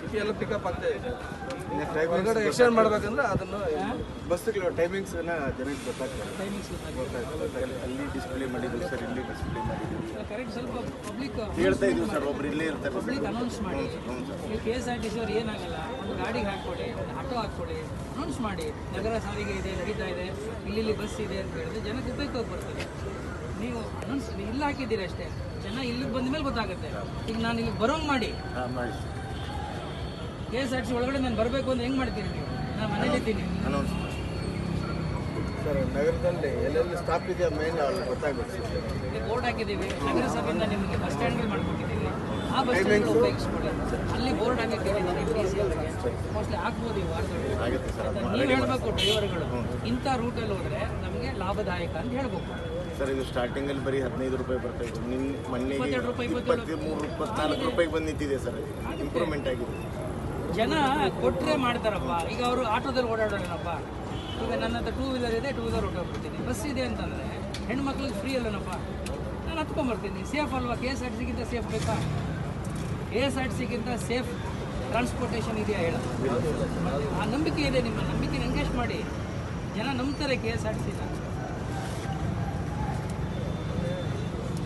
City ಎಲ್ಲ pickup ಆಗ್ತಾ ಇದೆ. ಹೊರಗಡೆ ಎಕ್ಸ್ಚೇಂಜ್ ಮಾಡ್ಬೇಕಂದ್ರೆ ಅದನ್ನು ಬಸ್ಸುಗಳ ಟೈಮಿಂಗ್ಸ್ ಜನಕ್ಕೆ ಗೊತ್ತಾಗ್ತದೆ. ಟೈಮಿಂಗ್ಸ್ ಗೊತ್ತಾಗ್ತದೆ. ಅಲ್ಲಿ ಡಿಸ್ಪ್ಲೇ ಮಾಡಿದ್ರು ಸರ್ ಇಲ್ಲಿ ಡಿಸ್ಪ್ಲೇ ಪಬ್ಲಿಕ್ ಹೇಳ್ತಾ ಇದ್ವಿ ಸರ್ ಒಬ್ರು ಇಲ್ಲೇ ಇರ್ತಾರೆ. ಪಬ್ಲಿಕ್ ಅನೌನ್ಸ್ ಮಾಡಿ. K S R T C ಅವ್ರು ಏನಾಗಲ್ಲ ಒಂದು ಗಾಡಿಗೆ ಹಾಕ್ಕೊಡಿ ಒಂದು ಆಟೋ ಹಾಕ್ಕೊಡಿ ಅನೌನ್ಸ್ ಮಾಡಿ. ನಗರ ಸಾರಿಗೆ ಇದೆ ನಡೀತಾ ಇದೆ ಇಲ್ಲಿ ಇಲ್ಲಿ ಬಸ್ ಇದೆ ಅಂತ ಹೇಳಿದ್ರೆ ಜನಕ್ಕೆ ಉಪಯೋಗ ಬರ್ತದೆ. ನೀವು ಅನೌನ್ಸ್ ಇಲ್ಲ ಹಾಕಿದ್ದೀರಿ ಅಷ್ಟೇ. ಜನ ಇಲ್ಲಿಗೆ ಬಂದ ಮೇಲೆ ಗೊತ್ತಾಗುತ್ತೆ. ಈಗ ನಾನು ಇಲ್ಲಿ ಬರೋಂಗ್ ಮಾಡಿ. ಮಾಡಿ K S R T C ಒಳಗಡೆ ನಾನು ಬರಬೇಕು ಅಂತ ಹೆಂಗೆ ಮಾಡ್ತೀರಿ ನೀವು? ನಾನು ಮನೇಲಿದ್ದೀನಿ ಅನೌನ್ಸ್ ಸರ್ ನಗರದಲ್ಲಿ ಎಲ್ಲೆಲ್ಲಿ ಸ್ಟಾಪ್ ಇದೆ ಮೇನ್ ಅವ್ರಿಗೆ ಗೊತ್ತಾಗಬೇಕು ಸರ್. ಬೋರ್ಡ್ ಹಾಕಿದ್ದೀವಿ. ನಗರಸಭೆಯಿಂದ ನಿಮಗೆ ಬಸ್ ಸ್ಟ್ಯಾಂಡ್ಗೆ ಮಾಡ್ಕೊಟ್ಟಿದ್ದೀವಿ. ಆ ಬಸ್ ಸ್ಟ್ಯಾಂಡ್ ಉಪಯೋಗಿಸ್ಕೊಳ್ಳಿ. ಅಲ್ಲಿ ಬೋರ್ಡ್ ಹಾಕಿದ್ದೀವಿ ಮೋಸ್ಟ್ಲಿ ಹಾಕ್ಬೋದು ಈ ವಾರದಲ್ಲಿ. ನೀವು ಹೇಳ್ಬೇಕು ಡ್ರೈವರ್ಗಳು. ಇಂಥ ರೂಟಲ್ಲಿ ಹೋದ್ರೆ ನಮಗೆ ಲಾಭದಾಯಕ ಅಂತ ಹೇಳ್ಬೇಕು ಸರ್ ಇದು ಸ್ಟಾರ್ಟಿಂಗಲ್ಲಿ ಬರೀ ಹದಿನೈದು ರೂಪಾಯಿ ಬರ್ತಾ ಇತ್ತು ನಿನ್ನ ಮೊನ್ನೆ ಇಪ್ಪತ್ತೆರಡು ರೂಪಾಯಿ, ಇಪ್ಪತ್ತ್ಮೂರು ಇಪ್ಪತ್ನಾಲ್ಕು ರೂಪಾಯಿಗೆ ಬಂದು ನಿಂತಿದೆ ಸರ್. ಇಂಪ್ರೂವ್ಮೆಂಟ್ ಆಗಿದೆ. ಜನ ಕೊಟ್ಟರೆ ಮಾಡ್ತಾರಪ್ಪ. ಈಗ ಅವರು ಆಟೋದಲ್ಲಿ ಓಡಾಡೋಣಪ್ಪ ಈಗ ನನ್ನ ಹತ್ರ ಟೂ ವೀಲರ್ ಇದೆ ಟೂ ವೀಲರ್ ಹೊಟ್ಟೋಗ್ಬಿಡ್ತೀನಿ ಬಸ್ ಇದೆ ಅಂತಂದರೆ ಹೆಣ್ಮಕ್ಳಿಗೆ ಫ್ರೀ ಅಲ್ಲನಪ್ಪ? ನಾನು ಹತ್ಕೊಂಬರ್ತೀನಿ. ಸೇಫ್ ಅಲ್ವಾ? ಕೆ ಎಸ್ ಆರ್ ಟಿ ಸಿಗಿಂತ ಸೇಫ್ ಬೇಕಾ? ಕೆ ಎಸ್ ಆರ್ ಟಿ ಸಿಗಿಂತ ಸೇಫ್ ಟ್ರಾನ್ಸ್ಪೋರ್ಟೇಷನ್ ಇದೆಯಾ ಹೇಳ. ಆ ನಂಬಿಕೆ ಇದೆ ನಿಮ್ಮ ನಂಬಿಕೆ ಎಂಗೇಜ್ ಮಾಡಿ. ಜನ ನಂಬ್ತಾರೆ ಕೆ ಎಸ್ ಆರ್ ಟಿ ಸಿನ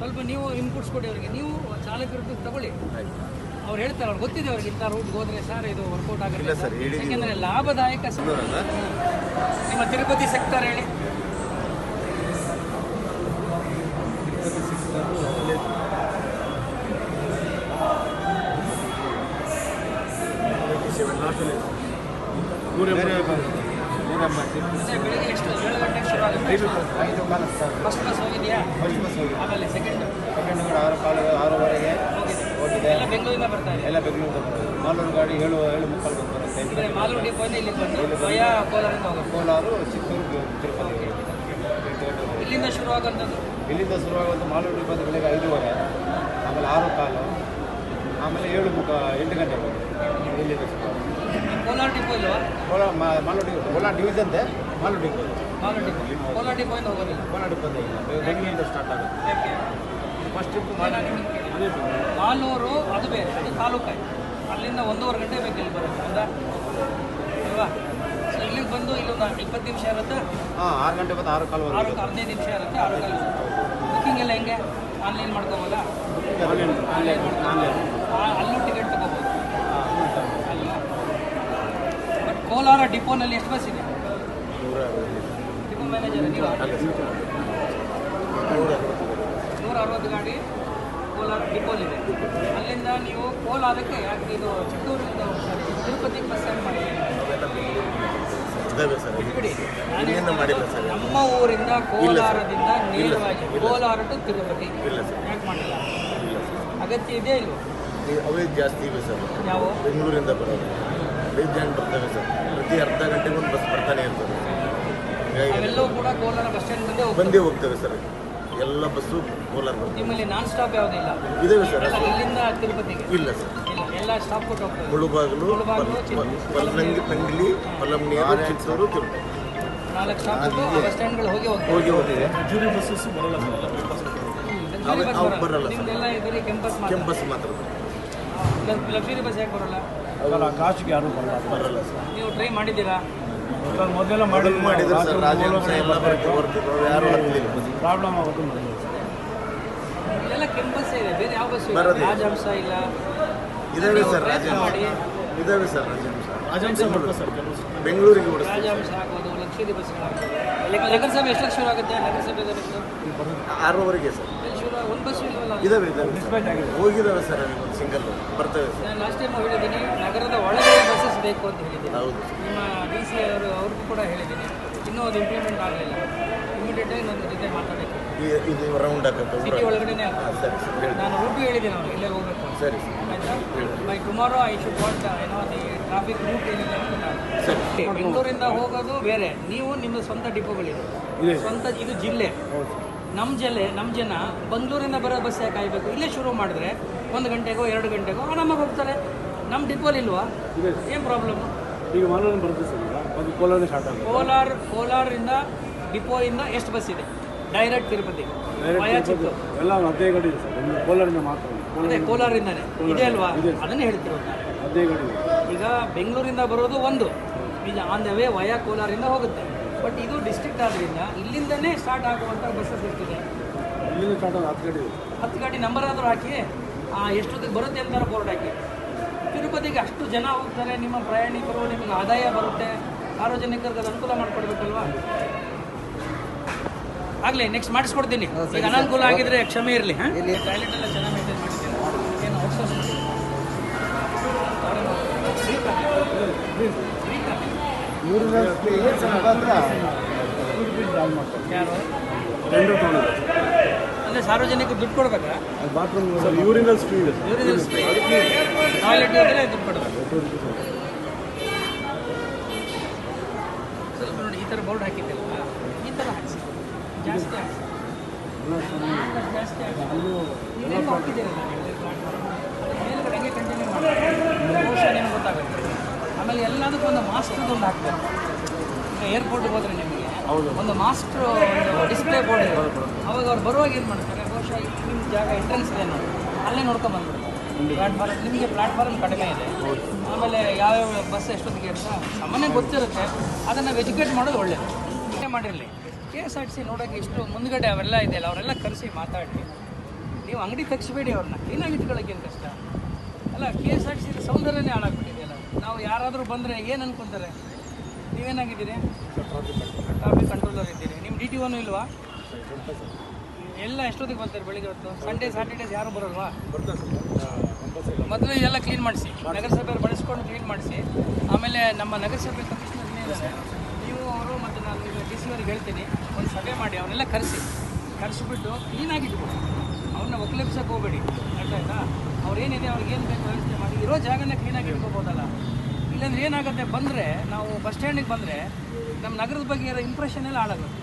ಸ್ವಲ್ಪ ನೀವು ಇನ್ಪುಟ್ಸ್ ಕೊಡಿ ಅವರಿಗೆ. ನೀವು ಚಾಲಕರದ್ದು ತಗೊಳ್ಳಿ. ಅವ್ರು ಹೇಳ್ತಾರೆ ಅವ್ರು ಗೊತ್ತಿದೆ ಅವ್ರಿಗೆ ಇಂಥ ರೂಟ್ ಹೋದ್ರೆ ಸರ್ ಇದು ವರ್ಕೌಟ್ ಆಗುತ್ತೆ ಸರ್ ಯಾಕೆಂದರೆ ಲಾಭದಾಯಕ ನಿಮ್ಮ ತಿರುಪತಿ ಸೆಕ್ಟರ್ ಹೇಳಿ. ಏಳು ಗಂಟೆಗೆ ಶುರು ಸರ್ ಫಸ್ಟ್ ಬಸ್ ಹೋಗಿದೆಯಾ ಆಮೇಲೆ ಸೆಕೆಂಡ್ ಆರು ಕಾಲು ಆರೂವರೆಗೆ ಹೋಗಿದೆ ಎಲ್ಲ ಬೆಂಗಳೂರಿಂದ ಬರ್ತಾರೆ ಎಲ್ಲ ಬೆಂಗಳೂರು ಮಾಲೂರು ಗಾಡಿ ಏಳು ಏಳು ಮುಕ್ಕಾಲು ಅಂದರೆ ಮಾಲೂರು ಡಿಪೋಯಿಂದ ಇಲ್ಲಿಗೆ ಬಂದು ಭಯ ಕೋಲಾರಿಂದ ಹೋಗುತ್ತೆ ಕೋಲಾರು ಚಿತ್ತೂರು ತಿರುಪತಿ ಇಲ್ಲಿಂದ ಶುರು ಆಗುವಂಥದ್ದು ಇಲ್ಲಿಂದ ಶುರುವಾಗುವಂಥ ಮಾಲೂರು ಬಂದು ಬೆಳಗ್ಗೆ ಐದೂವರೆ ಆಮೇಲೆ ಆರು ಕಾಲು ಆಮೇಲೆ ಏಳು ಮುಖ ಎಂಟು ಗಂಟೆ ಇಲ್ಲಿಂದ ಶುರುವಾಗುತ್ತೆ ಕೋಲಾರ ಡಿಪೋ ಇಲ್ವಾ ಕೋಲಾರ ಮಾಲೂರು ಕೋಲಾರ ಡಿವಿಜನ್ದೆ ಮಾಲೂರು ಡಿಪೋ ಕೋಲಾರ ಡಿಪೋಯಿಂದ ಹೋಗೋದಿಲ್ಲ. ಕೋಲಾರ ಡಿಪೋದೆ ಇಲ್ಲ. ಬೆ- ಬೆಂಗಳೂರಿಂದ ಸ್ಟಾರ್ಟ್ ಆಗುತ್ತೆ? First trip. ಮಾಲೂರು ಅದು ಬೇರೆ. ಅದು ತಾಲೂಕಾಯಿ ಅಲ್ಲಿಂದ ಒಂದೂವರೆ ಗಂಟೆ ಬೇಕು ಇಲ್ಲಿ ಬರೋದು ಹೌದಾ? ಅಲ್ವಾ? ಸೊ ಇಲ್ಲಿಗೆ ಬಂದು ಇಲ್ಲೊಂದು ಇಪ್ಪತ್ತು ನಿಮಿಷ ಇರುತ್ತೆ. ಹಾಂ ಆರು ಗಂಟೆ ಬಂದು ಆರು ಕಾಲು ಆರು ಹದಿನೈದು ನಿಮಿಷ ಇರುತ್ತೆ ಆರು ಕಾಲು ಬುಕ್ಕಿಂಗ್ ಎಲ್ಲ ಹೆಂಗೆ? ಆನ್ಲೈನ್ ಮಾಡ್ಕೋಬೋದಾ? ಆನ್ಲೈನ್ ಆನ್ಲೈನ್ ಆನ್ಲೈನ್ ಆ- ಅಲ್ಲೂ ಟಿಕೆಟ್ ತಗೋಬೋದು. ಅಲ್ಲ. ಬಟ್ ಕೋಲಾರ ಡಿಪೋನಲ್ಲಿ ಎಷ್ಟು ಬಸ್ ಇದೆ? ನೂರ ಅರವತ್ತು ಗಾಡಿ ಕೋಲಾರ ಡಿಪೋಲಿದೆ ಅಲ್ಲಿಂದ ನೀವು ಕೋಲಾರಕ್ಕೆ ಯಾಕೆ ಇದು ಚಿತ್ತೂರಿಂದ ತಿರುಪತಿ ಬಸ್ ಸ್ಟ್ಯಾಂಡ್ ಸರ್ ನಮ್ಮ ಊರಿಂದ ಕೋಲಾರದಿಂದ ನೇರವಾಗಿ ಕೋಲಾರ ಟು ತಿರುಪತಿ. ಇಲ್ಲ ಸರ್. ಯಾಕೆ ಮಾಡಿಲ್ಲ? ಅಗತ್ಯ ಇದೆಯಾ ಇಲ್ವೋ? ಅವೇ ಜಾಸ್ತಿ ಇವೆ ಸರ್. ಯಾವ? ಬೆಂಗಳೂರಿಂದ ಬರೋದು. ಐದು ಬರ್ತವೆ ಸರ್. ಪ್ರತಿ ಅರ್ಧ ಗಂಟೆಗೊಂದು ಬಸ್ ಬರ್ತಾನೆ ಇರ್ತದೆ ಅವೆಲ್ಲವೂ ಕೂಡ ಕೋಲಾರ ಬಸ್ ಸ್ಟ್ಯಾಂಡ್ ಮುಂದೆ ಬಂದೇ ಹೋಗ್ತವೆ ಸರ್. ಎಲ್ಲ ಬಸ್ಸು ಕೋಲಾರ ಬರ್ತವೆ ನಿಮ್ಮಲ್ಲಿ ನಾನ್ ಸ್ಟಾಪ್ ಯಾವುದಿಲ್ಲ ಇದಾವೆ ಸರ್ ಇಲ್ಲಿಂದ ತಿರುಪತಿಗೆ? ಇಲ್ಲ ಸರ್. ಇಲ್ಲ ಎಲ್ಲ ಸ್ಟಾಪ್ ಕೊಟ್ಟು ಹೋಗ್ತದೆ ಮುಳುಬಾಗಿಲು ಮುಳುಬಾಗಿಲು, ಚಿಕ್ಕ- ಪಲ್ಲಂಗಿ ತಂಗಿಲಿ ಪಲ್ಲಂನಿಯರು ಚಿತ್ತೂರು ತಿರುಪತಿ. ನಾಲ್ಕು ಸ್ಟಾಪ್ ಕೊಟ್ಟು ಬಸ್ ಸ್ಟ್ಯಾಂಡ್ಗಳು ಹೋಗಿ ಹೋಗಿ ಹೋಗಿದೆ ಬರಲ್ಲ ಸರ್ ಲಕ್ಸುರಿ ಬಸ್ ಅವು ಬರಲ್ಲ. ಬರಲ್ಲ ಸರ್. ನಿಮ್ದೆಲ್ಲ ಬರೀ ಕೆಂಪಸ್ ಮಾತ್ರ. ಕೆಂಪು ಬಸ್ ಮಾತ್ರ ಲಕ್ಸುರಿ ಬಸ್ ಯಾಕೆ ಬರಲ್ಲ? ಅದಲ್ಲ ಕಾಸ್ಟ್ಗೆ ಯಾರು ಬರಲ್ಲ. ಬರಲ್ಲ ಸರ್. ನೀವು ಟ್ರೈ ಮಾಡಿದ್ದೀರಾ? ಮಾಡಿದ್ರು. ಸರ್ ರಾಜೇಂದ್ರ ಎಲ್ಲ ಬರ್ತಿದ್ರು ಯಾರು ಪ್ರಾಬ್ಲಮ್ ಆಗುತ್ತೆ ಇಲ್ಲೆಲ್ಲ ಕೆಂಪಸ್ಸೇ ಇದೆ ಬೇರೆ ಯಾವ ಬಸ್. ರಾಜಹಂಸ ಇಲ್ಲ. ಇದಾವೆ ಸರ್ ಇದಾವೆ ಸರ್ ಬರ್ತದೆ ಸರ್ ಕೆಲವು ಬೆಂಗಳೂರಿಗೆ ಓಡಿಸ್ತಾರೆ ರಾಜಹಂಸ ಆಗ್ಬೋದು ಲಕ್ಷರಿ ಬಸ್ಗಳಾಗ್ಬೋದು ನಗರಸಭೆ ಎಷ್ಟು ಲಕ್ಷ ಶುರು ಆಗುತ್ತೆ ನಗರಸಭೆ ಆರೂವರೆಗೆ ಸರ್. ಇದಾವೆ ಇದಾವೆ. ಹೋಗಿದಾವೆ ಸರ್ ಒಂದು ಸಿಂಗಲ್ ಬರ್ತವೆ ಸರ್. ನಾನು ಲಾಸ್ಟ್ ಟೈಮ್ ಹೇಳಿದ್ದೀನಿ ನಗರದ ಒಳಗೆ ಬಸ್ಸಸ್ ಬೇಕು ಅಂತ ಹೇಳಿದ್ದೀನಿ. ಹೌದು. ನಿಮ್ಮ ಡಿ ಸಿ ಅವರು ಅವ್ರಿಗೂ ಕೂಡ ಹೇಳಿದ್ದೀನಿ. ಇನ್ನೂ ಅದು ಇಂಪ್ಲಿಮೆಂಟ್ ಆಗಲಿಲ್ಲ. ಇಮಿಡಿಯೇಟಾಗಿ ನನ್ನ ಜೊತೆ ಮಾತಾಡಬೇಕು. ಇದು ರೌಂಡ್ ಹಾಕಕ್ಕೆ ಸಿಟಿ ಒಳಗಡೆನೇ ಆಗ್ತದೆ. ಸರ್ ನಾನು ರೂಟು ಹೇಳಿದ್ದೀನಿ ಅವ್ರಿಗೆ ಇಲ್ಲೇ ಹೋಗಬೇಕು. ಸರಿ ಆಯ್ತಾ? Bye tomorrow I should what ಏನೋ ದಿ ಟ್ರಾಫಿಕ್ ರೂಟ್ ಏನಿದೆ ಅಂತ ಬೆಂಗಳೂರಿಂದ ಹೋಗೋದು ಬೇರೆ. ನೀವು ನಿಮ್ಮ ಸ್ವಂತ ಡಿಪೋಗಳಿದೆ. ಸ್ವಂತ ಇದು ಜಿಲ್ಲೆ. ನಮ್ಮ ಜಿಲ್ಲೆ ನಮ್ಮ ಜನ ಬೆಂಗಳೂರಿಂದ ಬರೋ ಬಸ್ ಯಾಕೆ ಕಾಯಬೇಕು? ಇಲ್ಲೇ ಶುರು ಮಾಡಿದ್ರೆ ಒಂದು ಗಂಟೆಗೋ ಎರಡು ಗಂಟೆಗೋ ಆರಾಮಾಗಿ ಹೋಗ್ತಾರೆ. ನಮ್ಮ ಡಿಪೋಲ್ ಇಲ್ವಾ? ಏನು ಪ್ರಾಬ್ಲಮ್ ಈಗ ಬರುತ್ತೆ ಸರ್ ಈಗ. ಅದು ಕೋಲಾರ ಸ್ಟಾರ್ಟ್ ಆಗುತ್ತೆ. ಕೋಲಾರ ಕೋಲಾರಿಂದ ಡಿಪೋಯಿಂದ ಎಷ್ಟು ಬಸ್ ಇದೆ? ಡೈರೆಕ್ಟ್ ತಿರುಪತಿ. ಎಲ್ಲ ಹದಿನೈದು ಗಂಟೆ ಇದೆ ಸರ್. ಕೋಲಾರಿಂದ ಮಾತ್ರ. ಅದೇ ಕೋಲಾರಿಂದನೇ ಇದೆ ಅಲ್ವಾ? ಅದನ್ನೇ ಹೇಳ್ತಿರೋದು. ಹದಿನೈದು ಗಾಡಿ ಈಗ ಬೆಂಗಳೂರಿಂದ ಬರೋದು ಒಂದು. ಈಗ ಆನ್ ದ ವೇ ವಯಾ ಕೋಲಾರಿಂದ ಹೋಗುತ್ತೆ. ಬಟ್ ಇದು ಡಿಸ್ಟ್ರಿಕ್ಟ್ ಆದ್ರಿಂದ ಇಲ್ಲಿಂದನೇ ಸ್ಟಾರ್ಟ್ ಆಗುವಂಥ ಬಸ್ಸಸ್ ಇರ್ತಿದೆ. ಇಲ್ಲಿಂದ ಸ್ಟಾರ್ಟ್ ಆಗಿ ಹತ್ತು ಗಾಡಿ. ಹತ್ತು ಗಾಡಿ ನಂಬರ್ ಆದರೂ ಹಾಕಿ ಆ, ಎಷ್ಟೊತ್ತಿಗೆ ಬರುತ್ತೆ ಅಂತ ಬೋರ್ಡ್ ಹಾಕಿ. ತಿರುಪತಿಗೆ ಅಷ್ಟು ಜನ ಹೋಗ್ತಾರೆ ನಿಮ್ಮ ಪ್ರಯಾಣಿಕರು ನಿಮಗೆ ಆದಾಯ ಬರುತ್ತೆ ಸಾರ್ವಜನಿಕರಿಗೆ ಅದು ಅನುಕೂಲ ಮಾಡಿಕೊಡ್ಬೇಕಲ್ವಾ? ಆಗಲಿ ನೆಕ್ಸ್ಟ್ ಮಾಡಿಸ್ಕೊಡ್ತೀನಿ. ಈಗ ಅನಾನುಕೂಲ ಆಗಿದ್ರೆ ಕ್ಷಮೆ ಇರಲಿ ಹಾಂ? ಟಾಯ್ಲೆಟ್ ಎಲ್ಲ ಚೆನ್ನಾಗಿ ಅಂದರೆ ಸಾರ್ವಜನಿಕ ದುಡ್ಡು ಕೊಡ್ಬೇಕಾ? ಬಾತ್ರೂಮ್ ಯೂರಿನಲ್ ಸ್ಟ್ರೀಮ್ ಇದೆ ಯೂರಿನಲ್ ಸ್ಪ್ರೇ ಟಾಯ್ಲೆಟ್ ಹೋದರೆ ದುಡ್ಡು ಕೊಡಬೇಕು. ಸ್ವಲ್ಪ ನೋಡಿ ಈ ಥರ ಬೋರ್ಡ್ ಹಾಕಿದ್ದೆಲ್ಲ ಈ ಥರ ಹಾಕಿಸಿ. ಜಾಸ್ತಿ ಹಾಕಿಸಿ. ಜಾಸ್ತಿ ಹಾಕಿದ್ದೀರಲ್ಲ ಮೇಲ್ಗಡೆ ಹಂಗೆ ಕಂಟಿನ್ಯೂ ಮಾಡಿ. ಬಹುಶಃ ನಿಮ್ಗೆ ಗೊತ್ತಾಗುತ್ತೆ. ಆಮೇಲೆ ಎಲ್ಲದಕ್ಕೂ ಒಂದು ಮಾಸ್ಟರ್ದು ಒಂದು ಹಾಕ್ಬೇಕು. ಈಗ ಏರ್ಪೋರ್ಟ್ಗೆ ಹೋದ್ರೆ ನಿಮಗೆ ಒಂದು ಮಾಸ್ಟ್ರ್ ಒಂದು ಡಿಸ್ಪ್ಲೇ ಬೋರ್ಡ್ ಇದೆ. ಅವಾಗ ಅವ್ರು ಬರುವಾಗ ಏನು ಮಾಡ್ತಾರೆ? ಬಹುಶಃ ನಿಮ್ಮ ಜಾಗ ಎಂಟ್ರೆನ್ಸ್ ಇದೆ ನೋಡಿ ಅಲ್ಲೇ ನೋಡ್ಕೊಂಡು ಬಂದ್ಬಿಡ್ತಾರೆ ಪ್ಲಾಟ್ಫಾರ್ಮ್ ನಿಮಗೆ ಪ್ಲಾಟ್ಫಾರ್ಮ್ ಕಡಿಮೆ ಇದೆ. ಆಮೇಲೆ ಯಾವ್ಯಾವ ಬಸ್ ಎಷ್ಟೊತ್ತಿಗೆ ಅಂತ ಸಾಮಾನ್ಯ ಗೊತ್ತಿರುತ್ತೆ. ಅದನ್ನು ಎಜುಕೇಟ್ ಮಾಡೋದು ಒಳ್ಳೇದು. ಏನೇ ಮಾಡಿರಲಿ? K S R T C ನೋಡೋಕ್ಕೆ ಇಷ್ಟು ಮುಂದ್ಗಡೆ ಅವೆಲ್ಲ ಇದೆಯಲ್ಲ ಅವರೆಲ್ಲ ಕರೆಸಿ ಮಾತಾಡಿ. ನೀವು ಅಂಗಡಿ ತೆಗಿಸ್ಬೇಡಿ ಅವ್ರನ್ನ. ಕ್ಲೀನಾಗಿ ಏನು ಕಷ್ಟ? ಅಲ್ಲ K S R T C ಸೌಂದರ್ಯನೇ ಹಾಳಾಗ್ಬಿಟ್ಟಿದೆಯಲ್ಲ ನಾವು ಯಾರಾದರೂ ಬಂದರೆ ಏನು ಅನ್ಕೊಂತಾರೆ? ನೀವೇನಾಗಿದ್ದೀರಿ? ಟ್ರಾಫಿಕ್ ಕಂಟ್ರೋಲರ್ ಇದ್ದೀರಿ. ನಿಮ್ಮ ಡಿ ಟಿ ಒನು ಇಲ್ವಾ? ಎಲ್ಲ ಎಷ್ಟೊತ್ತಿಗೆ ಬರ್ತಾರೆ ಬೆಳಿಗ್ಗೆ ಹೊತ್ತು? ಸಂಡೇ ಸ್ಯಾಟರ್ಡೇಸ್ ಯಾರು ಬರೋಲ್ವಾ? ಮೊದಲು ಇದೆಲ್ಲ ಕ್ಲೀನ್ ಮಾಡಿಸಿ. ನಗರಸಭೆಯವ್ರು ಬಳಸ್ಕೊಂಡು ಕ್ಲೀನ್ ಮಾಡಿಸಿ. ಆಮೇಲೆ ನಮ್ಮ ನಗರಸಭೆ ಕಮಿಷನರ್ ಇದ್ದಾರೆ ನೀವು ಅವರು ಮತ್ತು ನಾನು ಈಗ ಡಿ ಸಿ ಅವ್ರಿಗೆ ಹೇಳ್ತೀನಿ ಒಂದು ಸಭೆ ಮಾಡಿ ಅವನ್ನೆಲ್ಲ ಕರೆಸಿ. ಕರೆಸಿಬಿಟ್ಟು ಕ್ಲೀನಾಗಿಟ್ಬಿಟ್ಟು ಅವನ್ನ ಅವ್ರನ್ನ ಒಕ್ಕಲೆಬ್ಸಕ್ಕೆ ಹೋಗಬೇಡಿ. ಅರ್ಥ ಆಯ್ತಾ? ಅವ್ರೇನಿದೆ ಅವ್ರಿಗೆ ಏನು ಬೇಕು ವ್ಯವಸ್ಥೆ ಮಾಡಿ. ಇರೋ ಜಾಗನ ಕ್ಲೀನಾಗಿ ಇಟ್ಕೋಬೋದಲ್ಲ. ಇಲ್ಲಾಂದ್ರೆ ಏನಾಗುತ್ತೆ ಬಂದರೆ ನಾವು ಬಸ್ ಸ್ಟ್ಯಾಂಡಿಗೆ ಬಂದರೆ ನಮ್ಮ ನಗರದ ಬಗ್ಗೆ ಇರೋ ಇಂಪ್ರೆಷನ್ ಎಲ್ಲ ಹಾಳಾಗುತ್ತೆ.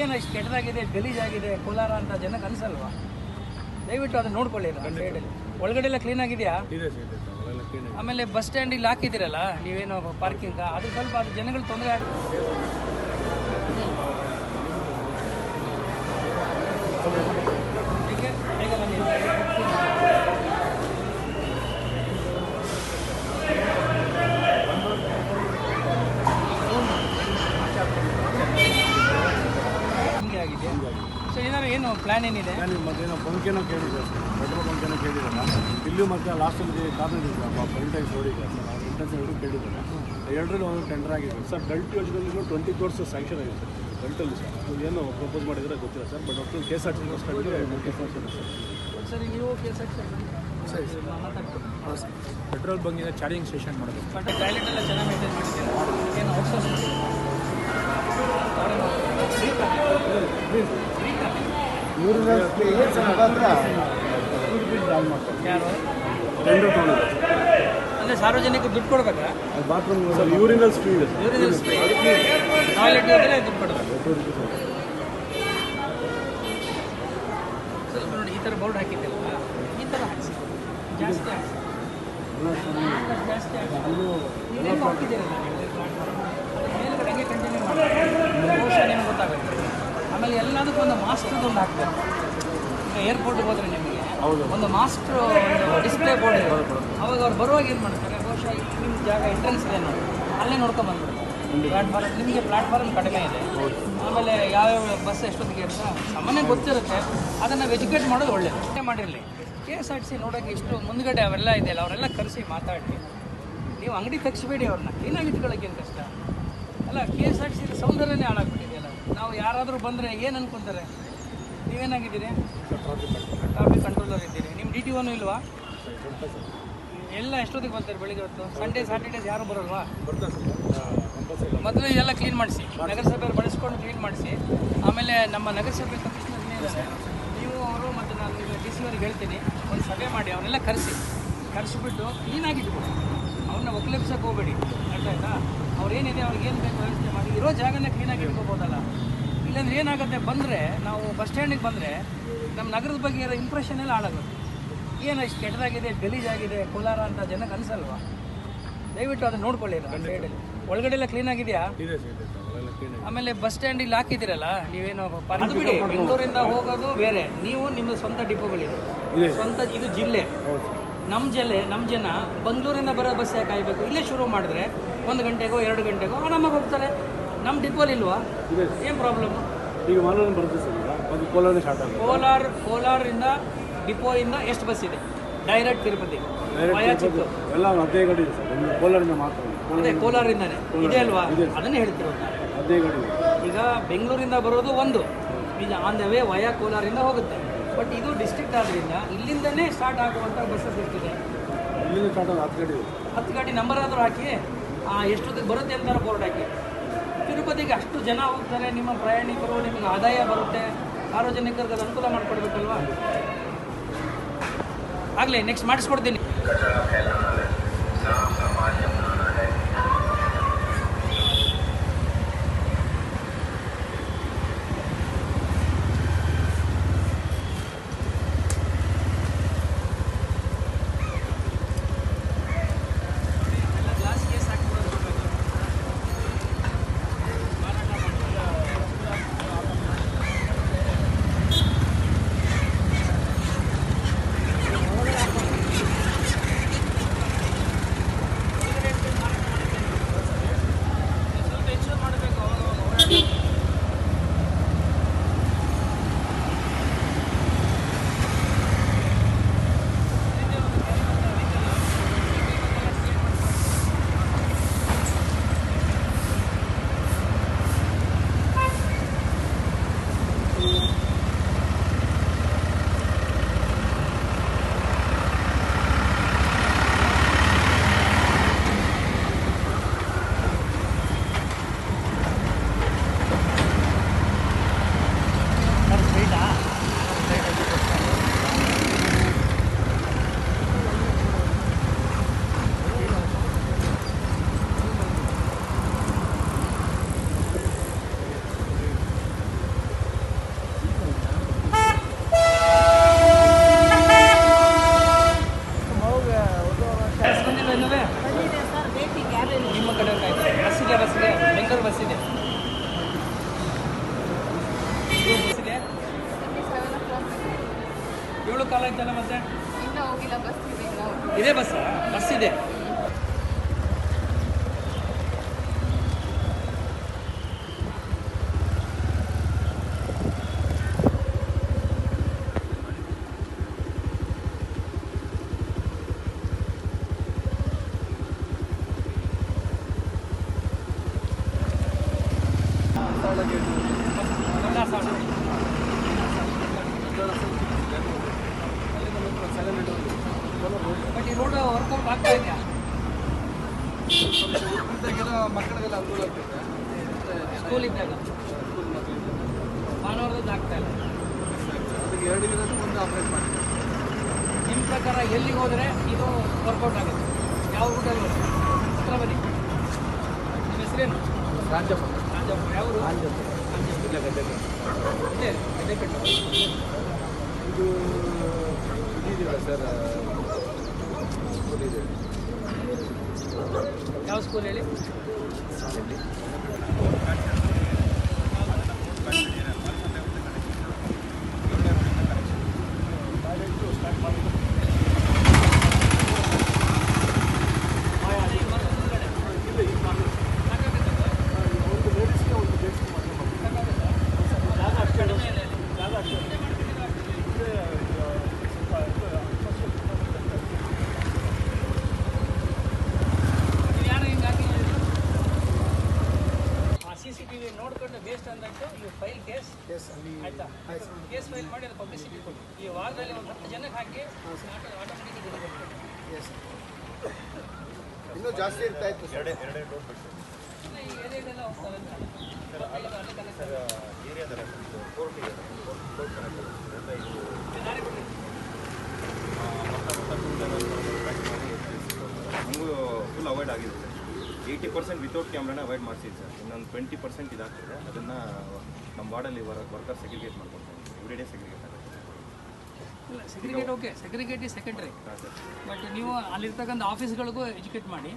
ಏನು ಇಷ್ಟು ಕೆಟ್ಟದಾಗಿದೆ ಗಲೀಜಾಗಿದೆ ಕೋಲಾರ ಅಂತ ಜನಕ್ಕೆ ಅನಿಸಲ್ವ? ದಯವಿಟ್ಟು ಅದನ್ನ ನೋಡ್ಕೊಳ್ಳಿ ಸೈಡಲ್ಲಿ ಒಳಗಡೆ ಎಲ್ಲ ಕ್ಲೀನ್ ಆಗಿದೆಯಾ? ಆಮೇಲೆ ಬಸ್ ಸ್ಟ್ಯಾಂಡ್ ಇಲ್ಲಿ ಹಾಕಿದ್ದೀರಲ್ಲ ನೀವೇನೋ ಪಾರ್ಕಿಂಗ್ ಅದು ಸ್ವಲ್ಪ ಅದು ಜನಗಳು ತೊಂದರೆ ಆಗ ಹೇಗೆ ಹೇಗೆ ಬಂದಿದೆ ಹಿಂಗೆ ಆಗಿದೆ ಸೊ ಏನು ಪ್ಲ್ಯಾನ್ ಏನಿದೆ ನಾನು ಮತ್ತೇನೋ ಬಂಕೇನೋ ಕೇಳಿದೆ ಸರ್ ಪೆಟ್ರೋಲ್ ಬಂಕೇನೋ ಕೇಳಿದ್ದಾರೆ ಇಲ್ಲೂ ಮತ್ತೆ ಲಾಸ್ಟಲ್ಲಿ ಕಾರ್ನರ್ ಇದೆ ರೋಡಿಗೆ ಸರ್ ಅವ್ರು ಇಂಟೆನ್ಸ್ ಎರಡು ಕೇಳಿದ್ದಾರೆ. ಎರಡರಲ್ಲಿ ಒಂದು ಟೆಂಡರ್ ಆಗಿದೆ ಸರ್ ಬೆಲ್ಟ್ ಯೋಜನೆಯಲ್ಲಿ ಟ್ವೆಂಟಿ ಕೋರ್ಸ್ ಸ್ಯಾಂಕ್ಷನ್ ಆಗಿದೆ ಸರ್ ಬೆಲ್ಟಲ್ಲಿ ಸರ್ ಅದು ಏನು ಪ್ರಪೋಸ್ ಮಾಡಿದರೆ ಗೊತ್ತಿಲ್ಲ ಸರ್ ಬಟ್ ಒಟ್ಟು K S R T C ಸ್ಟಾರ್ಟಿಗೆ K S R T sir ಸರಿ. ನೀವು ಕೆ ಸರ್ ಆರ್ ಸರಿ. ಪೆಟ್ರೋಲ್ ಬಂಕಿಂದ ಚಾರ್ಜಿಂಗ್ ಸ್ಟೇಷನ್ ಮಾಡೋದು. ಬಟ್ ಟಾಯ್ಲೆಟ್ ಎಲ್ಲ ಚೆನ್ನಾಗಿ ಮೇಂಟೈನ್ ಏನು ಔಟ್ಸೋರ್ಸ್ ಟೆಂಡರ್ ತೊಗೊಂಡಿದೆ ಅಂದರೆ ಸಾರ್ವಜನಿಕ ದುಡ್ಡು ಕೊಡ್ಬೇಕಾ? ಬಾತ್ರೂಮ್ ಯೂರಿನಲ್ ಸ್ಟ್ರೀ ಇದೆ. ಯೂರಿನಲ್ ಟಾಯ್ಲೆಟ್ ಹೋದರೆ ದುಡ್ಡು ಕೊಡಬೇಕು. ಸ್ವಲ್ಪ ನೋಡಿ ಈ ಥರ ಬೋರ್ಡ್ ಹಾಕಿದ್ದೆಲ್ಲ ಈ ಥರ ಹಾಕಿಸಿ. ಜಾಸ್ತಿ ಹಾಕಿಸಿ. ಜಾಸ್ತಿ ಹಾಕಿದ್ದೀರಲ್ಲ ಕಂಟಿನ್ಯೂ ಮಾಡಿ. ಬಹುಶಃ ನಿಮ್ಗೆ ಗೊತ್ತಾಗುತ್ತೆ ಆಮೇಲೆ ಎಲ್ಲದಕ್ಕೂ ಒಂದು ಮಾಸ್ಟರ್ದು ಒಂದು ಹಾಕ್ಬೇಕು. ಈಗ ಏರ್ಪೋರ್ಟ್ಗೆ ಹೋದರೆ ನಿಮಗೆ ಒಂದು ಮಾಸ್ಟ್ರ್ ಒಂದು ಡಿಸ್ಪ್ಲೇ ಬೋರ್ಡ್ ಇದೆ. ಅವಾಗ ಅವ್ರು ಬರುವಾಗ ಏನು ಮಾಡ್ತಾರೆ? ಬಹುಶಃ ನಿಮ್ಮ ಜಾಗ ಎಂಟ್ರೆನ್ಸ್ ಇದೆ ನೋಡಿ. ಅಲ್ಲೇ ನೋಡ್ಕೊಂಡು ಬಂದ್ಬಿಡ್ತಾರೆ. ಪ್ಲಾಟ್ಫಾರ್ಮ್ ನಿಮಗೆ ಪ್ಲಾಟ್ಫಾರ್ಮ್ ಕಡಿಮೆ ಇದೆ. ಆಮೇಲೆ ಯಾವ್ಯಾವ ಬಸ್ ಎಷ್ಟೊತ್ತಿಗೆ ಅಂತ ಸಾಮಾನ್ಯ ಗೊತ್ತಿರುತ್ತೆ. ಅದನ್ನು ಎಜುಕೇಟ್ ಮಾಡೋದು ಒಳ್ಳೆಯದು ಮಾಡಿರಲಿ? K S R T C ನೋಡೋಕೆ ಇಷ್ಟು ಮುಂದ್ಗಡೆ ಅವೆಲ್ಲ ಇದೆಯಲ್ಲ ಅವರೆಲ್ಲ ಕರೆಸಿ ಮಾತಾಡಿ. ನೀವು ಅಂಗಡಿ ತೆಗಿಸ್ಬೇಡಿ ಅವ್ರನ್ನ. ಕ್ಲೀನಾಗಿ ಇಟ್ಕೊಳ್ಳೋಕೆ ಏನು ಕಷ್ಟ? ಅಲ್ಲ K S R T C ಸೌಂದರ್ಯನೇ ಹಾಳಾಗ್ಬಿಟ್ಟಿದೆಯಲ್ಲ ನಾವು ಯಾರಾದರೂ ಬಂದರೆ ಏನು ಅನ್ಕೊಂತಾರೆ? ನೀವೇನಾಗಿದ್ದೀರಿ? ಟ್ರಾಫಿಕ್ ಕಂಟ್ರೋಲರ್ ಇದ್ದೀರಿ. ನಿಮ್ಮ ಡಿ ಟಿ ಒನು ಇಲ್ವಾ? ಎಲ್ಲ ಎಷ್ಟೊತ್ತಿಗೆ ಬರ್ತಾರೆ ಬೆಳಿಗ್ಗೆ ಹೊತ್ತು? ಸಂಡೇ ಸ್ಯಾಟರ್ಡೇಸ್ ಯಾರು ಬರೋಲ್ವಾ? ಮೊದಲು ಎಲ್ಲ ಕ್ಲೀನ್ ಮಾಡಿಸಿ. ನಗರಸಭೆ ಬಳಸ್ಕೊಂಡು ಕ್ಲೀನ್ ಮಾಡಿಸಿ. ಆಮೇಲೆ ನಮ್ಮ ನಗರಸಭೆ ಕಮಿಷನರ್ ಇದ್ದಾರೆ. ನೀವು ಅವರು ಮತ್ತು ನಾನು ನಿಮಗೆ ಡಿ ಸಿ ಅವ್ರಿಗೆ ಹೇಳ್ತೀನಿ. ಒಂದು ಸಭೆ ಮಾಡಿ ಅವನ್ನೆಲ್ಲ ಕರೆಸಿ. ಕರೆಸಿಬಿಟ್ಟು ಕ್ಲೀನಾಗಿಟ್ಬಿಡಿ ಅವನ್ನ ಅವ್ರನ್ನ ಒಕ್ಕಲೆಬ್ಸಕ್ಕೆ ಹೋಗಬೇಡಿ. ಅರ್ಥ ಆಯ್ತಾ? ಅವ್ರೇನಿದೆ ಅವ್ರಿಗೆ ಏನು ಬೇಕು ವ್ಯವಸ್ಥೆ ಮಾಡಿ. ಇರೋ ಜಾಗನೇ ಕ್ಲೀನಾಗಿ ಇಟ್ಕೋಬೋದಲ್ಲ. ಇಲ್ಲಾಂದ್ರೆ ಏನಾಗುತ್ತೆ ಬಂದರೆ ನಾವು ಬಸ್ ಸ್ಟ್ಯಾಂಡಿಗೆ ಬಂದರೆ ನಮ್ಮ ನಗರದ ಬಗ್ಗೆ ಇರೋ ಇಂಪ್ರೆಷನ್ ಎಲ್ಲ ಹಾಳಾಗುತ್ತೆ. ಏನು ಇಷ್ಟು ಕೆಟ್ಟದಾಗಿದೆ ಗಲೀಜಾಗಿದೆ ಕೋಲಾರ ಅಂತ ಜನಕ್ಕೆ ಅನಿಸಲ್ವಾ? ದಯವಿಟ್ಟು ಅದನ್ನ ನೋಡ್ಕೊಳ್ಳಿ ಸೈಡಲ್ಲಿ ಒಳಗಡೆ ಎಲ್ಲ ಕ್ಲೀನ್ ಆಗಿದೆಯಾ? ಆಮೇಲೆ ಬಸ್ ಸ್ಟ್ಯಾಂಡ್ ಇಲ್ಲಿ ಹಾಕಿದಿರಲ್ಲ ನೀವೇನೋ ಅದು ಬಿಡಿ. ಬೆಂಗಳೂರಿಂದ ಹೋಗೋದು ಬೇರೆ. ನೀವು ನಿಮ್ಮ ಸ್ವಂತ ಡಿಪೋಗಳಿದೆ ಸ್ವಂತ ಇದು ಜಿಲ್ಲೆ. ನಮ್ಮ ಜಿಲ್ಲೆ ನಮ್ಮ ಜನ ಬೆಂಗಳೂರಿಂದ ಬರೋ ಬಸ್ ಯಾಕೆ ಕಾಯಬೇಕು. ಇಲ್ಲೇ ಶುರು ಮಾಡಿದ್ರೆ ಒಂದು ಗಂಟೆಗೋ ಎರಡು ಗಂಟೆಗೋ ಆರಾಮಾಗಿ ಹೋಗ್ತಾರೆ. ನಮ್ಮ ಡಿಪೋಲಿ ಇಲ್ವಾ? ಏನು ಪ್ರಾಬ್ಲಮ್ ಈಗ ಬರುತ್ತೆ ಸರ್ ಕೋಲಾರ ಸ್ಟಾರ್ಟ್ ಕೋಲಾರ ಕೋಲಾರಿಂದ ಡಿಪೋಯಿಂದ ಎಷ್ಟು ಬಸ್ ಇದೆ? ಡೈರೆಕ್ಟ್ ತಿರುಪತಿ. ಎಲ್ಲ ಹದಿನೈದು ಗಾಡಿ ಇದೆ ಸರ್. ಕೋಲಾರಿಂದ ಮಾತ್ರ. ಅದೇ ಕೋಲಾರಿಂದಾನೆ ಇದೆ ಅಲ್ವಾ? ಅದನ್ನೇ ಹೇಳ್ತಿರೋದು. ಹದಿನೈದು ಗಾಡಿ ಈಗ ಬೆಂಗಳೂರಿಂದ ಬರೋದು ಒಂದು. ಈಗ ಆನ್ ದ ವೇ ವಯಾ ಕೋಲಾರಿಂದ ಹೋಗುತ್ತೆ. ಬಟ್ ಇದು ಡಿಸ್ಟ್ರಿಕ್ಟ್ ಆದ್ರಿಂದ ಇಲ್ಲಿಂದನೇ ಸ್ಟಾರ್ಟ್ ಆಗುವಂಥ ಬಸ್ಸಸ್ ಇರ್ತಿದೆ. ಇಲ್ಲಿಂದ ಸ್ಟಾರ್ಟ್ ಆಗಿ ಹತ್ತು ಗಾಡಿ ಹತ್ತು ಗಾಡಿ ನಂಬರ್ ಆದರೂ ಹಾಕಿ ಎಷ್ಟೊತ್ತಿಗೆ ಬರುತ್ತೆ ಅಂತಾರೆ ಬೋರ್ಡ್ ಹಾಕಿ. ತಿರುಪತಿಗೆ ಅಷ್ಟು ಜನ ಹೋಗ್ತಾರೆ ನಿಮ್ಮ ಪ್ರಯಾಣಿಕರು ನಿಮಗೆ ಆದಾಯ ಬರುತ್ತೆ ಸಾರ್ವಜನಿಕರಿಗೆ ಅದು ಅನುಕೂಲ ಮಾಡಿಕೊಡ್ಬೇಕಲ್ವಾ? ಆಗಲಿ ನೆಕ್ಸ್ಟ್ ಮಾಡಿಸ್ಕೊಡ್ತೀನಿ. ಎರಡು ದಿನದಲ್ಲಿ ಮುಂದೆ ಆಪರೇಟ್ ಮಾಡ್ತೀವಿ. ನಿಮ್ಮ ಪ್ರಕಾರ ಎಲ್ಲಿಗೆ ಹೋದರೆ ಇದು ವರ್ಕೌಟ್ ಆಗುತ್ತೆ? ಯಾವ ಹೋಟೆಲ್ ಹತ್ರ ಬನ್ನಿ. ನಿಮ್ಮ ಹೆಸರೇನು? ರಾಜಪ್ಪ. ರಾಜಪ್ಪ. ಯಾವ? ಇದೆ ಇದೆಯಲ್ಲ ಸರ್ ಇದೆ. ಯಾವ ಸ್ಕೂಲ್ ಹೇಳಿ ನೀವು ಯಾರು ಹಿಂಗೆ ಹಾಕಿದ್ದೀರಿ ಆ ಸಿ ಸಿ ಟಿ ವಿ ನೋಡ್ಕೊಂಡು ಬೇಸ್ಟ್ ಅಂದಂಟು ನೀವು ಫೈಲ್ ಅಲ್ಲಿ ಆಯ್ತಾ? ಕೇಸ್ ಫೈಲ್ ಮಾಡಿ ಅದು ಪಬ್ಲಿಸಿಟಿ ಕೊಡಿ. ಈ ವಾರದಲ್ಲಿ ಒಂದು ಹತ್ತು ಜನಕ್ಕೆ ಹಾಕಿ ಆಟೋಮೆಟಿಕ್ ಇನ್ನೂ ಜಾಸ್ತಿ ಇರ್ತಾ ಇತ್ತು ಈ ಏರಿಯಾದೆಲ್ಲ ಹೋಗ್ತಾರೆ ಬಿಡಿ. ನಮಗೂ ಫುಲ್ ಅವಾಯ್ಡ್ ಆಗಿದೆ ಸರ್ ಏಯ್ಟಿ ಪರ್ಸೆಂಟ್ ವಿತೌಟ್ ಕ್ಯಾಮ್ರಾನ ಅವಾಯ್ಡ್ ಮಾಡ್ಸಿದ್ದು ಸರ್. ಇನ್ನೊಂದು ಟ್ವೆಂಟಿ ಪರ್ಸೆಂಟ್ ಇದಾಗ್ತದೆ. ಅದನ್ನು ವಾರ್ಡಲ್ಲಿ ವರ್ ವರ್ಕರ್ ಸೆಗ್ರಿಗೇಟ್ ಮಾಡ್ಕೊಡ್ತಾರೆ ಎವ್ರಿ ಡೇ ಸೆಗ್ರಿಗೇಟ್ ಆಗುತ್ತೆ. ಇಲ್ಲ segregate okay segregate is secondary but ನೀವು ಅಲ್ಲಿರ್ತಕ್ಕಂಥ ಆಫೀಸ್ಗಳಿಗೂ ಎಜುಕೇಟ್ ಮಾಡಿ.